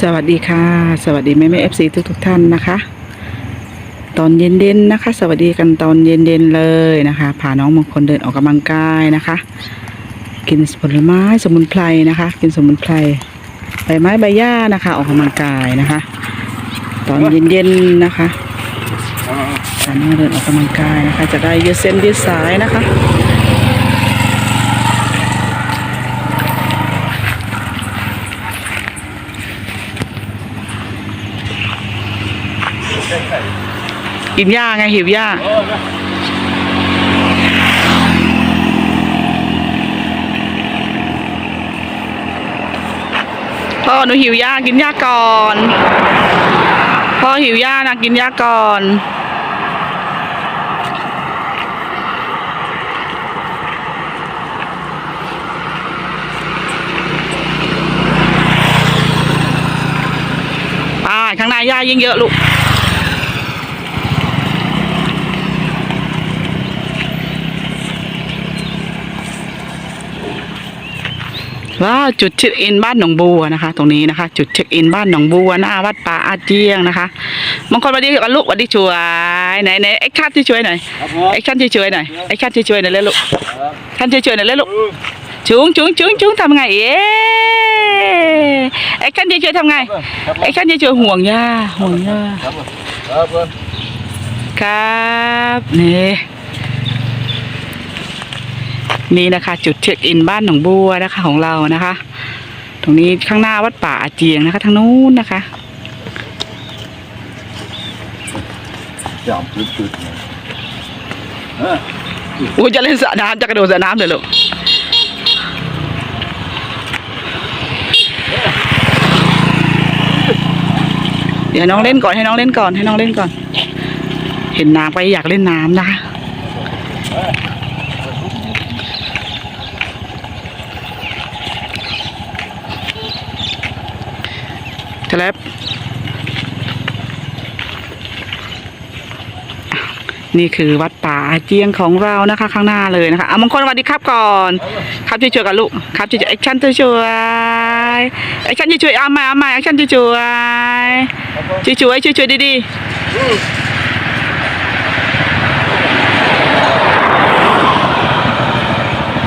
สวัสดีค่ะ สวัสดีแม่แม่เอฟซีทุกทุกๆท่านนะคะ ตอนเย็นๆนะคะ สวัสดีกันตอนเย็นๆเลยนะคะพาน้องมงคลเดินออกกำลังกายนะคะ กินผลไม้สมุนไพรนะคะ กินสมุนไพรใบไม้ใบหญ้านะคะ ออกกำลังกายนะคะ ตอนเย็นๆนะคะพาน้องเดินออกกำลังกายนะคะ จะได้ยืดเส้นยืดสายนะคะ กินหญ้าไงหิวหญ้าพ่อหนูหิวหญ้ากินหญ้าก่อนพ่อหิวหญ้านะกินหญ้าก่อนอ่าข้างในหญ้ายิ่งเยอะลูก ว้าวจุดเช็คอินบ้านหนองบัวนะคะ ตรงนี้นะคะ จุดเช็คอินบ้านหนองบัวหน้าวัดป่าอาเจียงนะคะบางคนวันนี้กับลูกวันนี้ช่วยไหนไหนแอคชั่นที่ช่วยหน่อยครับผมแอคชั่นที่ช่วยหน่อยแอคชั่นที่ช่วยหน่อยเลยลูกครับท่านที่ช่วยหน่อยเลยลูกจุงจุงจุงจุงทำไงเอ๊แอคชั่นที่ช่วยทำไงครับแอคชั่นที่ช่วยห่วงย่าห่วงย่าครับผมครับผมครับนี่ นี่นะคะ จุดเช็คอินบ้านหนองบัวนะคะของเรานะคะ ตรงนี้ข้างหน้าวัดป่าอาเจียงนะคะทางนู้นนะคะจอมจุดจุดๆนะเอออู้จะเล่นสระน้ำจะกระโดดสระน้ำเลยลูกเดี๋ยวน้องเล่นก่อนให้น้องเล่นก่อนให้น้องเล่นก่อน เห็นน้ำไปอยากเล่นน้ำนะคะ จะแล้วนี่คือวัดป่าเจียงของเรานะคะ ข้างหน้าเลยนะคะเอามงคลสวัสดีครับก่อน ครับช่วยๆกันลูกครับช่วยๆแอคชั่นช่วยๆแอคชั่นช่วยๆเอามาเอามาแอคชั่นช่วยครับผมๆช่วยๆช่วยๆดีๆ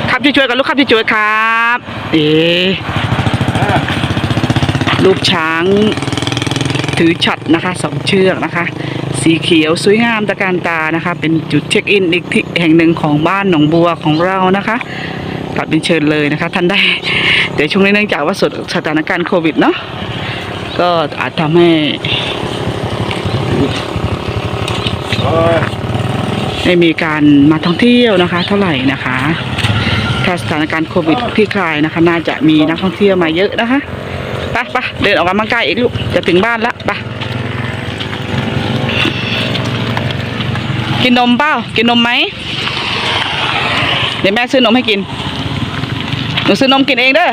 ครับช่วยๆกันลูกครับช่วยๆครับ เอ๊ รูปช้างถือฉัดนะคะสองเชือกนะคะ สีเขียวสวยงามตะการตานะคะ เป็นจุดเช็คอินอีกที่แห่งหนึ่งของบ้านหนองบัวของเรานะคะกลับเป็นเชิญเลยนะคะ ท่านได้แต่ช่วงนี้เนื่องจากว่าสดสถานการณ์โควิดเนาะก็อาจทำให้ไม่มีการมาท่องเที่ยวนะคะ เท่าไหร่นะคะถ้าสถานการณ์โควิดคลี่คลายนะคะ น่าจะมีนักท่องเที่ยวมาเยอะนะคะ ไปไปเดินออกกำลังกายอีกลูก จะถึงบ้านละไปกินนมเปล่ากินนมไหม เดี๋ยวแม่ซื้อนมให้กิน หนูซื้อนมกินเองเด้อ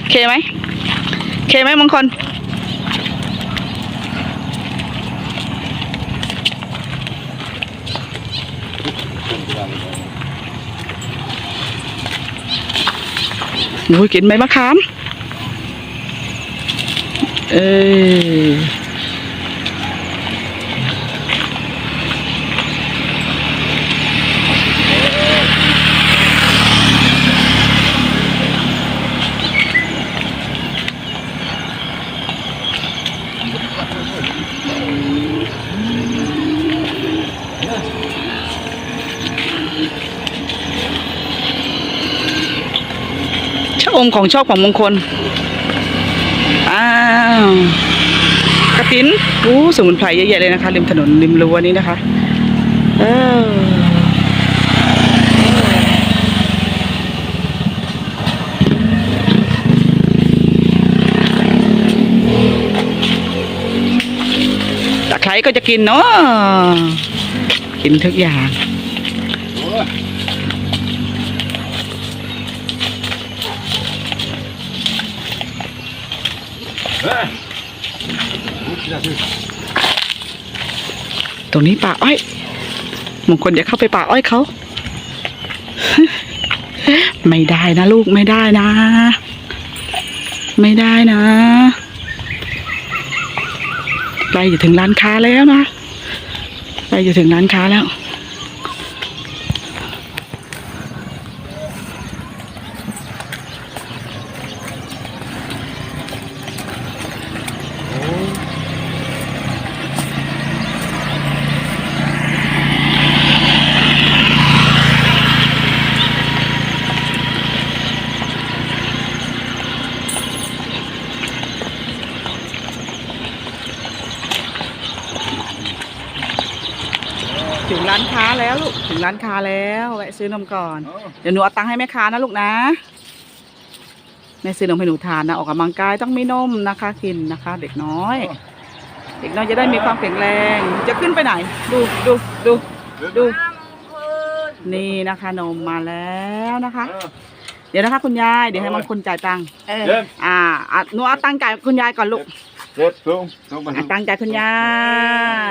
โอเคไหมโอเคไหมมงคลโอ้ยกินไหมมะขาม เออชะอมของชอบของมงคล อ้าวกระถินอู้สมุนไพรเยอะแยะเลยนะคะริมถนนริมรั้วนี้นะคะเออตะไคร้ก็จะกินเนาะกินทุกอย่าง ตรงนี้ป่าอ้อยมงคลอย่าเข้าไปป่าอ้อยเขา ไม่ได้นะลูกไม่ได้นะ ไม่ได้นะไปล้จะถึงร้านค้าแล้วนะไปล้จะถึงร้านค้าแล้ว ถึงร้านค้าแล้วลูกถึงร้านค้าแล้วแวะซื้อนมก่อนเออเดี๋ยวหนูเอาตังค์ให้แม่ค้านะลูกนะแม่ซื้อนมให้หนูทานนะออกกำลังกายต้องมีนมนะคะ กินนะคะ เด็กน้อย เด็กน้อยจะได้มีความแข็งแรง จะขึ้นไปไหน ดูดูดูดู นี่นะคะนมมาแล้วนะคะเออเดี๋ยวนะคะคุณยายเดี๋ยวให้มังคุณจ่ายตังค์เจ็ดอ่าอะหนูเอาตังค์จ่ายคุณยายก่อนลูก เจ็ดสูงสูงไปอะตังค์จาคุณยา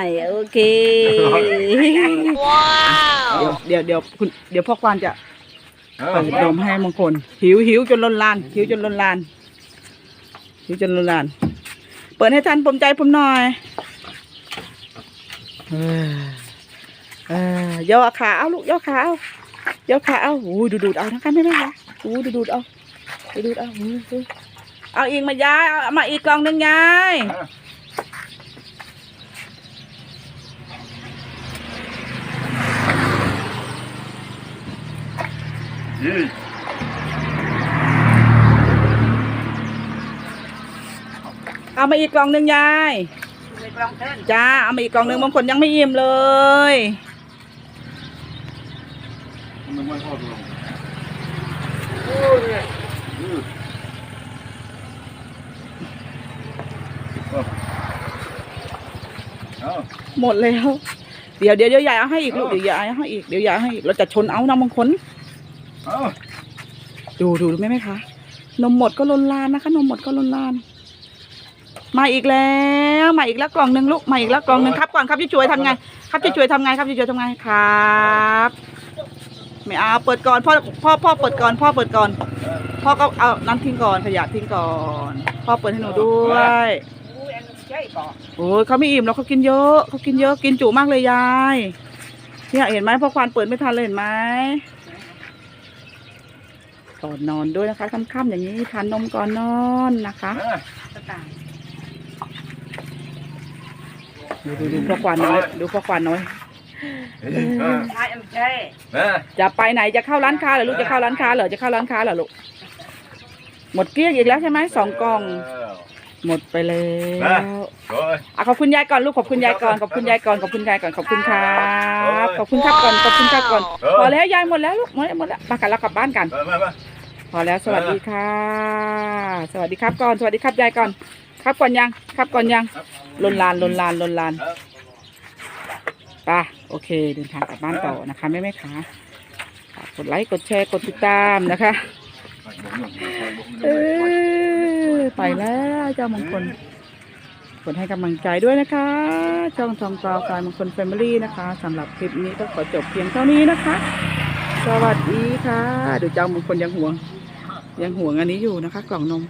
ยโอเคเดี๋ยวเดี๋ยวเดี๋ยวคุณเดี๋ยวพ่อควานจะเออเปิดนมให้มงคล หิวหิวจนล้นลาน หิวจนล้นลาน หิวจนล้นลาน เปิดให้ทันผมใจผมหน่อยเออเออย่อขาเอาลูกย่อขาเอาย่อขาเอาโอ้ยดูดูดเอาทั้งกันไม่ได้เหรอโอ้ยดูดูดเอาดูดูดเอาอ้ยโอ้ย เอาอีกมายายเอามาอีกกล่องหนึ่งยายเออยี่เอามาอีกกล่องหนึ่งยายจ้า เอามาอีกกล่องหนึ่งบางคนยังไม่อิ่มเลยมันไม่พอตัวอือเออ หมดแล้ว เดี๋ยวเดี๋ยวเดี๋ยวยายเอาให้อีกลูกเดี๋ยวยายเอาให้อีกเดี๋ยวยายเอาให้อีกเราจะชนเอานะบางคนเออดูดูดูไหมไหมคะนมหมดก็ลนลานนะคะ นมหมดก็ลนลาน มาอีกแล้วมาอีกแล้วกล่องหนึ่งลูกมาอีกแล้วกล่องหนึ่งครับก่อนครับพี่ช่วยทำไง ครับพี่ช่วยทำไงครับพี่ช่วยทำไงครับไม่เอาเปิดก่อนพ่อพ่อพ่อเปิดก่อน พ่อเปิดก่อน พ่อก็เอาน้ำทิ้งก่อนขยะทิ้งก่อน พ่อเปิดให้หนูด้วย โอ้ยเขาไม่อิ่มแล้วเขากินเยอะเขากินเยอะกินจุมากเลยยายเนี่ยเห็นไหมพ่อควานเปิดไม่ทันเลยเห็นไหมก่อนนอนด้วยนะคะค่ำๆอย่างนี้ทานนมก่อนนอนนะคะเออดูดูดูพ่อควานน้อยดูพ่อควานน้อยเออเออจะไปไหนจะเข้าร้านค้าเหรอลูกจะเข้าร้านค้าเหรอจะเข้าร้านค้าเหรอลูกหมดเกลี้ยงอีกแล้วใช่ไหมสองกล่อง หมดไปแล้วโอ้ย อะขอบคุณยายก่อนลูกขอบคุณยายก่อนขอบคุณยายก่อนขอบคุณยายก่อนขอบคุณครับขอบคุณครับก่อนขอบคุณครับก่อนพอแล้วยายหมดแล้วลูกหมดแล้วหมดแล้วมากันเรากลับบ้านกัน มามามา พอแล้วสวัสดีค่ะ สวัสดีครับก่อนสวัสดีครับยายก่อน ครับก่อนยังครับก่อนยังลนลานลนลานลนลานครับ ไป่ะโอเคเดินทางกลับบ้านต่อนะคะแม่แม่ขาฝากกดไลค์กดแชร์กดติดตามนะคะ เออ ไปแล้วเจ้ามงคลกดให้กำลังใจด้วยนะคะ ช่องทองกราวฟายมงคลแฟมิลี่นะคะสำหรับคลิปนี้ก็ขอจบเพียงเท่านี้นะคะ สวัสดีค่ะดูเจ้ามงคลยังห่วง ยังห่วงอันนี้อยู่นะคะ กล่องนม